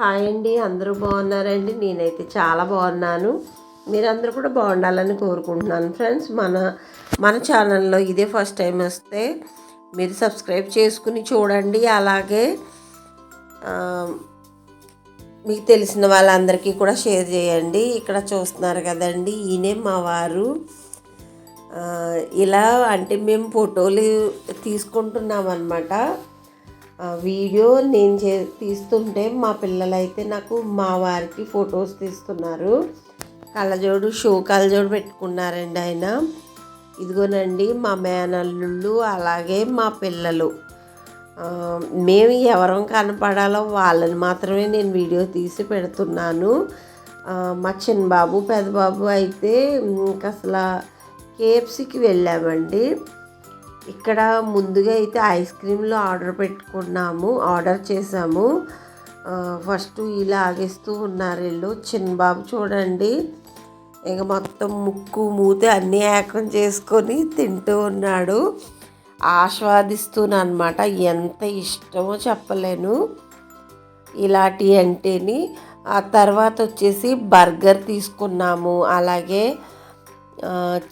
Hi అండి అందరూ బాగున్నారండి? నేనైతే చాలా బాగున్నాను. మీరందరూ కూడా బాగుండాలని కోరుకుంటున్నాను ఫ్రెండ్స్. మన మన ఛానల్లో ఇదే ఫస్ట్ టైం వస్తే మీరు సబ్స్క్రైబ్ చేసుకుని చూడండి. అలాగే మీకు తెలిసిన వాళ్ళందరికీ కూడా షేర్ చేయండి. ఇక్కడ చూస్తున్నారు కదండి ఈయనే మా వారు. ఇలా అంటే మేము ఫోటోలు తీసుకుంటున్నాం అనమాట వీడియో నేను చే తీస్తుంటే మా పిల్లలైతే నాకు మా వారికి ఫొటోస్ తీస్తున్నారు. కళ్ళజోడు షో కళ్ళజోడు పెట్టుకున్నారండి ఆయన. ఇదిగోనండి మా మేనల్లుళ్ళు అలాగే మా పిల్లలు. మేము ఎవరం కనపడాలో వాళ్ళని మాత్రమే నేను వీడియో తీసి పెడుతున్నాను. మా చిన్న బాబు అయితే ఇంకా అసలు కేఎఫ్సికి వెళ్ళామండి. ఇక్కడ ముందుగా అయితే ఐస్ క్రీమ్లు ఆర్డర్ పెట్టుకున్నాము ఆర్డర్ చేసాము ఫస్ట్ ఇలా ఆగిస్తూ ఉన్నారు వీళ్ళు. చిన్న బాబు చూడండి. ఇక మొత్తం ముక్కు మూతి అన్నీ ఏకం చేసుకొని తింటూ ఉన్నాడు. ఆస్వాదిస్తున్నా అనమాట ఎంత ఇష్టమో చెప్పలేను. ఇలాంటి అంటేని. ఆ తర్వాత వచ్చేసి బర్గర్ తీసుకున్నాము. అలాగే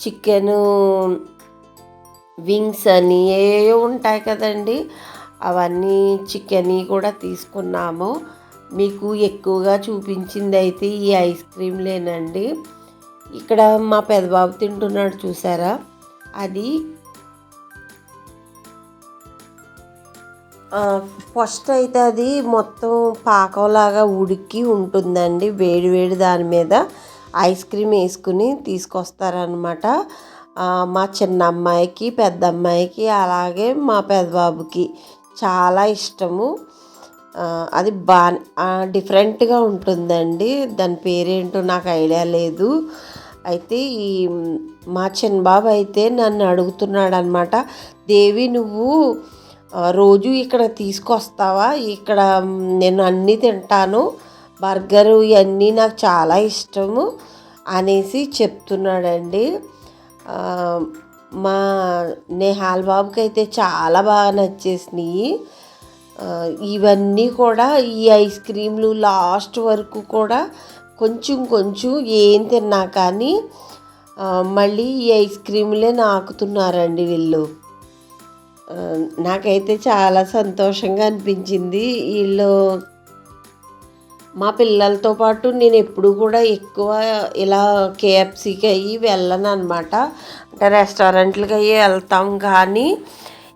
చికెను వింగ్స్ అని ఏవో ఉంటాయి కదండి. అవన్నీ చికెన్ కూడా తీసుకున్నాము. మీకు ఎక్కువగా చూపించింది అయితే ఈ ఐస్ క్రీమ్లేనండి ఇక్కడ మా పెదబాబు తింటున్నాడు చూసారా? అది ఫస్ట్ అయితే అది మొత్తం పాకంలాగా ఉడికి ఉంటుందండి. వేడి వేడి దాని మీద ఐస్ క్రీమ్ వేసుకుని తీసుకొస్తారనమాట మా చిన్న అమ్మాయికి పెద్ద అమ్మాయికి అలాగే మా పెద్దబాబుకి చాలా ఇష్టము. అది బా డిఫరెంట్గా ఉంటుందండి. దాని పేరేంటో నాకు ఐడియా లేదు. అయితే ఈ మా చిన్న బాబు అయితే నన్ను అడుగుతున్నాడు అనమాట దేవి నువ్వు రోజు ఇక్కడ తీసుకొస్తావా? ఇక్కడ నేను అన్నీ తింటాను. బర్గరు ఇవన్నీ నాకు చాలా ఇష్టము అనేసి చెప్తున్నాడండి. మా నేహాల్ బాబుకి అయితే చాలా బాగా నచ్చేసినాయి. ఇవన్నీ కూడా ఈ ఐస్ క్రీమ్లు లాస్ట్ వరకు కూడా కొంచెం కొంచెం ఏం తిన్నా కానీ మళ్ళీ ఈ ఐస్ క్రీములే నాకుతున్నారండి వీళ్ళు. నాకైతే చాలా సంతోషంగా అనిపించింది. వీళ్ళు మా పిల్లలతో పాటు నేను ఎప్పుడు కూడా ఎక్కువ ఇలా కేఎఫ్సీకి అయ్యి వెళ్ళను అనమాట అంటే రెస్టారెంట్లకి అయ్యి వెళ్తాం కానీ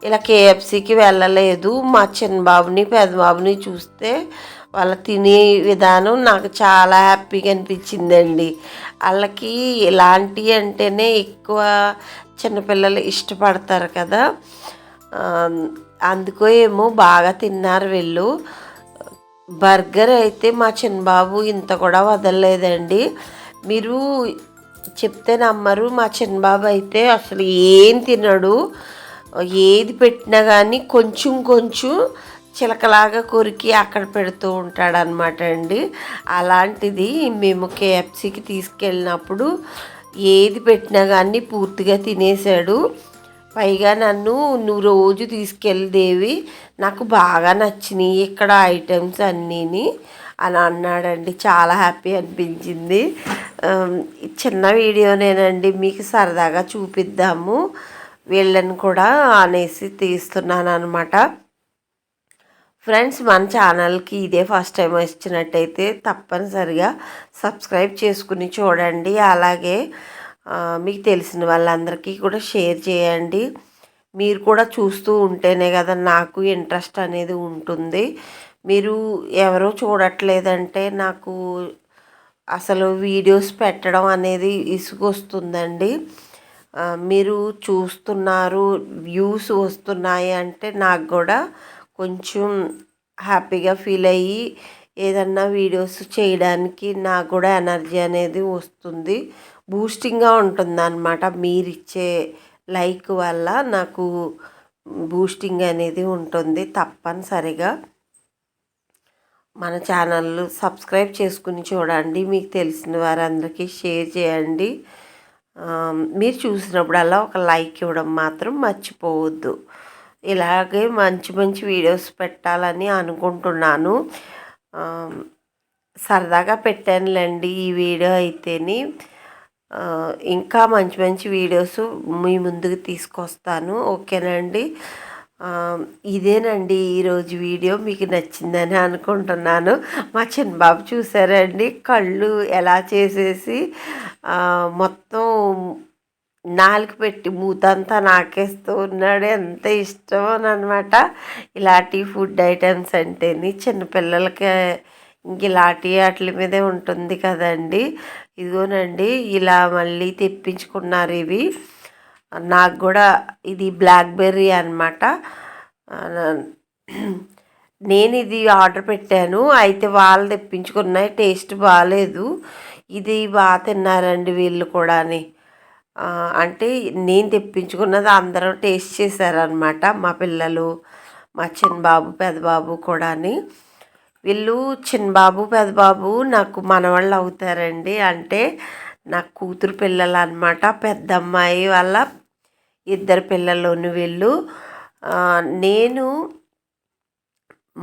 ఇలా కేఎఫ్సీకి వెళ్ళలేదు. మా చిన్న బాబుని పెద్ద బాబుని చూస్తే వాళ్ళ తినే విధానం నాకు చాలా హ్యాపీగా అనిపించిందండి. వాళ్ళకి ఇలాంటివి అంటేనే ఎక్కువ చిన్నపిల్లలు ఇష్టపడతారు కదా. అందుకో ఏమో బాగా తిన్నారు వీళ్ళు. బర్గర్ అయితే మా చిన్నబాబు ఇంత కూడా వదలలేదండి. మీరు చెప్తే నమ్మరు మా చిన్నబాబు అయితే అసలు ఏం తినడు. ఏది పెట్టినా కానీ కొంచెం కొంచెం చిలకలాగా కొరికి అక్కడ పెడుతూ ఉంటాడనమాట అండి. అలాంటిది మేము కేఎఫ్సీకి తీసుకెళ్ళినప్పుడు ఏది పెట్టినా కానీ పూర్తిగా తినేసాడు పైగా నన్ను నువ్వు రోజు తీసుకెళ్ళి దేవి నాకు బాగా నచ్చినాయి ఇక్కడ ఐటమ్స్ అన్నీని అని అన్నాడండి. చాలా హ్యాపీ అనిపించింది. చిన్న వీడియోనేనండి మీకు సరదాగా చూపిద్దాము. వీళ్ళని కూడా అనేసి తీస్తున్నాను అనమాట ఫ్రెండ్స్ మన ఛానల్కి ఇదే ఫస్ట్ టైం వచ్చినట్టయితే తప్పనిసరిగా సబ్స్క్రైబ్ చేసుకుని చూడండి. అలాగే మీకు తెలిసిన వాళ్ళందరికీ కూడా షేర్ చేయండి. మీరు కూడా చూస్తూ ఉంటేనే కదా నాకు ఇంట్రెస్ట్ అనేది ఉంటుంది. మీరు ఎవరో చూడట్లేదంటే నాకు అసలు వీడియోస్ పెట్టడం అనేది ఇసుగొస్తుందండి. మీరు చూస్తున్నారు వ్యూస్ వస్తున్నాయి అంటే నాకు కూడా కొంచెం హ్యాపీగా ఫీల్ అయ్యి ఏదన్నా వీడియోస్ చేయడానికి నాకు కూడా ఎనర్జీ అనేది వస్తుంది. బూస్టింగ్గా ఉంటుందన్నమాట. మీరిచ్చే మీరు ఇచ్చే లైక్ వల్ల నాకు బూస్టింగ్ అనేది ఉంటుంది తప్పనిసరిగా. మన ఛానల్ సబ్స్క్రైబ్ చేసుకుని చూడండి మీకు తెలిసిన వారందరికీ షేర్ చేయండి. మీరు చూసినప్పుడల్లా ఒక లైక్ ఇవ్వడం మాత్రం మర్చిపోవద్దు. ఇలాగే మంచి మంచి వీడియోస్ పెట్టాలని అనుకుంటున్నాను. సరదాగా పెట్టానులేండి ఈ వీడియో అయితేని. ఇంకా మంచి మంచి వీడియోస్ మీ ముందుకు తీసుకొస్తాను. ఓకేనండి ఇదేనండి ఈరోజు వీడియో. మీకు నచ్చిందని అనుకుంటున్నాను. మా చిన్నబాబు చూసారండి కళ్ళు ఎలా చేసేసి మొత్తం నాలుగు పెట్టి మూతంతా నాకేస్తూ ఉన్నాడు. ఎంత ఇష్టం అనమాట ఇలాంటి ఫుడ్ ఐటమ్స్ అంటేని చిన్నపిల్లలకి ఇలాంటి వాటి మీదే ఉంటుంది కదండి. ఇదిగోనండి ఇలా మళ్ళీ తెప్పించుకున్నారు ఇవి. నాకు కూడా ఇది బ్లాక్బెర్రీ అనమాట నేను ఇది ఆర్డర్ పెట్టాను. అయితే వాళ్ళు తెప్పించుకున్నాయి. టేస్ట్ బాగాలేదు ఇది బాగా తిన్నారండి వీళ్ళు కూడాని. అంటే నేను తెప్పించుకున్నది అందరం టేస్ట్ చేశారనమాట మా పిల్లలు మా చిన్నబాబు పెద్దబాబు కూడాని. వీళ్ళు చిన్నబాబు పెద్దబాబు నాకు మనవాళ్ళు అవుతారండి. అంటే నా కూతురు పిల్లలు అనమాట పెద్ద అమ్మాయి వాళ్ళ ఇద్దరు పిల్లల్లోని వీళ్ళు. నేను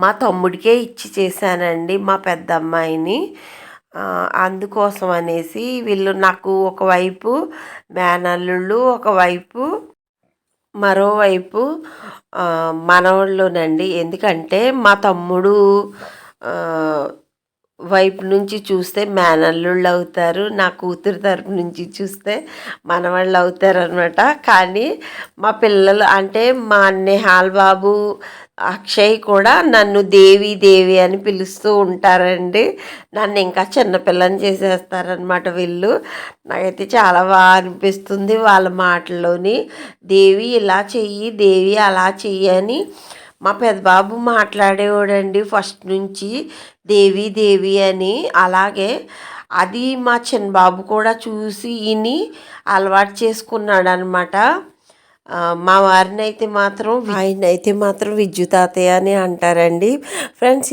మా తమ్ముడికే ఇచ్చి చేశానండి మా పెద్ద అమ్మాయిని అందుకోసం అనేసి వీళ్ళు నాకు ఒకవైపు మేనల్లుళ్ళు ఒకవైపు మరోవైపు మనవాళ్ళునండి. ఎందుకంటే మా తమ్ముడు వైపు నుంచి చూస్తే మేనల్లుళ్ళు అవుతారు నా కూతురు తరపు నుంచి చూస్తే మనవాళ్ళు అవుతారు అనమాట కానీ మా పిల్లలు అంటే మా నెహాల్ బాబు అక్షయ్ కూడా నన్ను దేవి దేవి అని పిలుస్తూ ఉంటారండి. నన్ను ఇంకా చిన్నపిల్లని చేసేస్తారనమాట వీళ్ళు. నాకైతే చాలా బాగా అనిపిస్తుంది వాళ్ళ మాటల్లోని. దేవి ఇలా చెయ్యి దేవి అలా చెయ్యి అని మా పెద్దబాబు మాట్లాడేవాడండి ఫస్ట్ నుంచి దేవి దేవి అని. అలాగే అది మా చిన్న బాబు కూడా చూసి విని అలవాటు చేసుకున్నాడు అనమాట మా వారిని అయితే మాత్రం ఆయన అయితే మాత్రం విద్యుతాతయ్య అని అంటారండి. ఫ్రెండ్స్